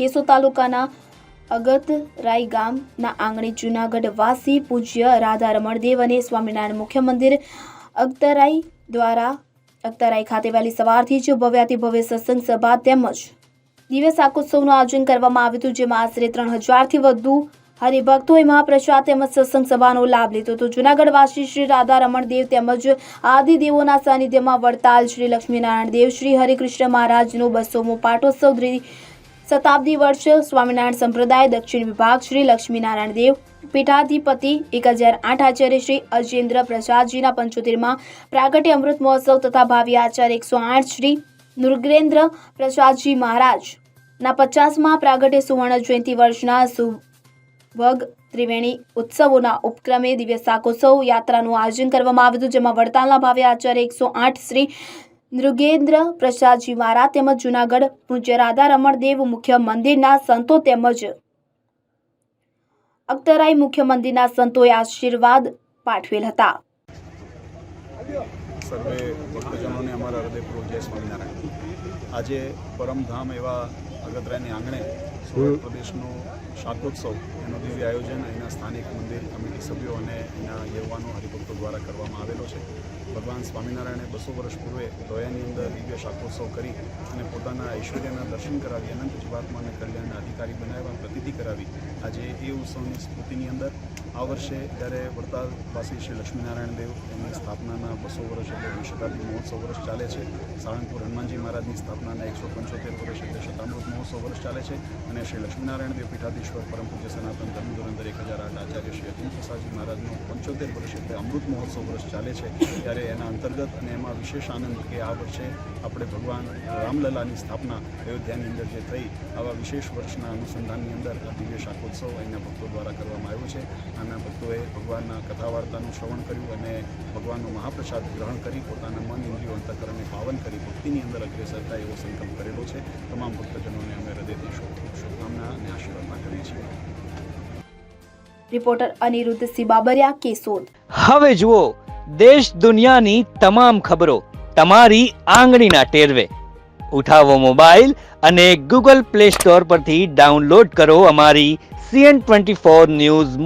કેસો તાલુકાના અગતરાઈ ગામના આંગણે જૂનાગઢ વાસી પૂજ્ય રાધા રમણદેવ અને સ્વામિનારાયણ મુખ્ય મંદિર અગતરાઈ દ્વારા અગતરાઈ ખાતે વહેલી સવારથી જ ભવ્યાતિ ભવ્ય સત્સંગ સભા તેમજ દિવ્ય શાકોત્સવનું આયોજન કરવામાં આવ્યું હતું, જેમાં આશરે ત્રણ હજારથી વધુ હરિભક્તોએ મહાપ્રસાદ તેમજ સત્સંગ સભાનો લાભ લીધો હતો. જૂનાગઢ વાસી શ્રી રાધા રમણદેવ તેમજ આદિદેવોના સાનિધ્યમાં વડતાલ શ્રી લક્ષ્મીનારાયણ દેવ, શ્રી હરિકૃષ્ણ મહારાજનો બસોમો પાટોત્સવ દ્વિ શતાબ્દી વર્ષ સ્વામિનારાયણ સંપ્રદાય દક્ષિણ વિભાગ શ્રી લક્ષ્મીનારાયણ દેવ પીઠાધિપતિ એક હજાર આઠ આચાર્ય શ્રી અજેન્દ્ર પ્રસાદજીના પંચોતેરમાં પ્રાગટ્ય અમૃત મહોત્સવ તથા ભાવિ આચાર્ય એકસો આઠ શ્રી નૃગેન્દ્ર પ્રસાદજી મહારાજના પચાસમાં પ્રાગટ્ય સુવર્ણ જયંતિ વર્ષના સુભગ ત્રિવેણી ઉત્સવોના ઉપક્રમે દિવ્ય શાકોત્સવ યાત્રાનું આયોજન કરવામાં આવ્યું હતું, જેમાં વડતાલના ભાવે આચાર્ય એકસો આઠ શ્રી નૃગેન્દ્ર પ્રસાદજી મહારાજ તેમજ જૂનાગઢ પૂજ્ય રાધા રમણદેવ મુખ્ય મંદિરના સંતો તેમજ અખ્તરાઈ મુખ્ય મંદિરના સંતોએ આશીર્વાદ પાઠવેલ હતા. સર્વે ભક્તજનોને અમારા હૃદયપૂર્વક જય સ્વામિનારાયણ. આજે પરમધામ એવા અગતરાયની આંગણે સુરત પ્રદેશનો શાકોત્સવ, એનું દિવ્ય આયોજન અહીંના સ્થાનિક મંદિર કમિટી સભ્યો અને એના યુવાનો હરિભક્તો દ્વારા કરવામાં આવેલો છે. ભગવાન સ્વામિનારાયણે બસો વર્ષ પૂર્વે દોયાની અંદર દિવ્ય શાકોત્સવ કરી અને પોતાના ઐશ્વર્યના દર્શન કરાવી, અનંત જીવાત્માને કલ્યાણના અધિકારી બનાવવા પ્રતિતિ કરાવી. આજે એ ઉત્સવની સ્મૃતિની અંદર આ વર્ષે જ્યારે વડતાલવાસી શ્રી લક્ષ્મીનારાયણ દેવ એમની સ્થાપનાના બસો વર્ષ એટલે શતાબ્દી મહોત્સવ વર્ષ ચાલે છે. સાળંગપુર હનુમાનજી મહારાજની સ્થાપનાના એકસો પંચોતેર વર્ષ એટલે શતામૃત મહોત્સવ વર્ષ ચાલે છે અને શ્રી લક્ષ્મીનારાયણ દેવ પીઠાધીશ્વર પરમ પૂજ્ય સનાતન ધર્મ ધુરંધર એક હજાર આઠ આચાર્ય શ્રી અતુલ પ્રસાદજી મહારાજનો પંચોતેર વર્ષ એટલે અમૃત મહોત્સવ વર્ષ ચાલે છે, ત્યારે એના અંતર્ગત અને એમાં વિશેષ આનંદ કે આ વર્ષે આપણે ભગવાન રામલલાની સ્થાપના અયોધ્યાની અંદર જે થઈ, આવા વિશેષ વર્ષના અનુસંધાનની અંદર આ દિવ્ય શાકોત્સવ અહીંના ભક્તો દ્વારા કરવામાં આવ્યો છે. આના ભક્તોએ ભગવાનના કથા વાર્તાનું શ્રવણ કર્યું અને ભગવાનનો મહાપ્રસાદ ગ્રહણ કરી, પોતાના મન, ઇન્દ્રિયો અંતકરણને પાવન કરી, ભક્તિની અંદર અગ્રેસર થાય એવો સંકલ્પ કરેલો છે. તમામ ભક્તજનોને છીએ રિપોર્ટર અનિરુદ્ધ સિબાબરિયા કેસોદ હવે જુઓ, દેશ દુનિયાની તમામ ખબરો તમારી આંગળીના ટેરવે. ઉઠાવો મોબાઈલ અને ગૂગલ પ્લે સ્ટોર પરથી ડાઉનલોડ કરો અમારી સીએન ટ્વેન્ટી ફોર ન્યૂઝ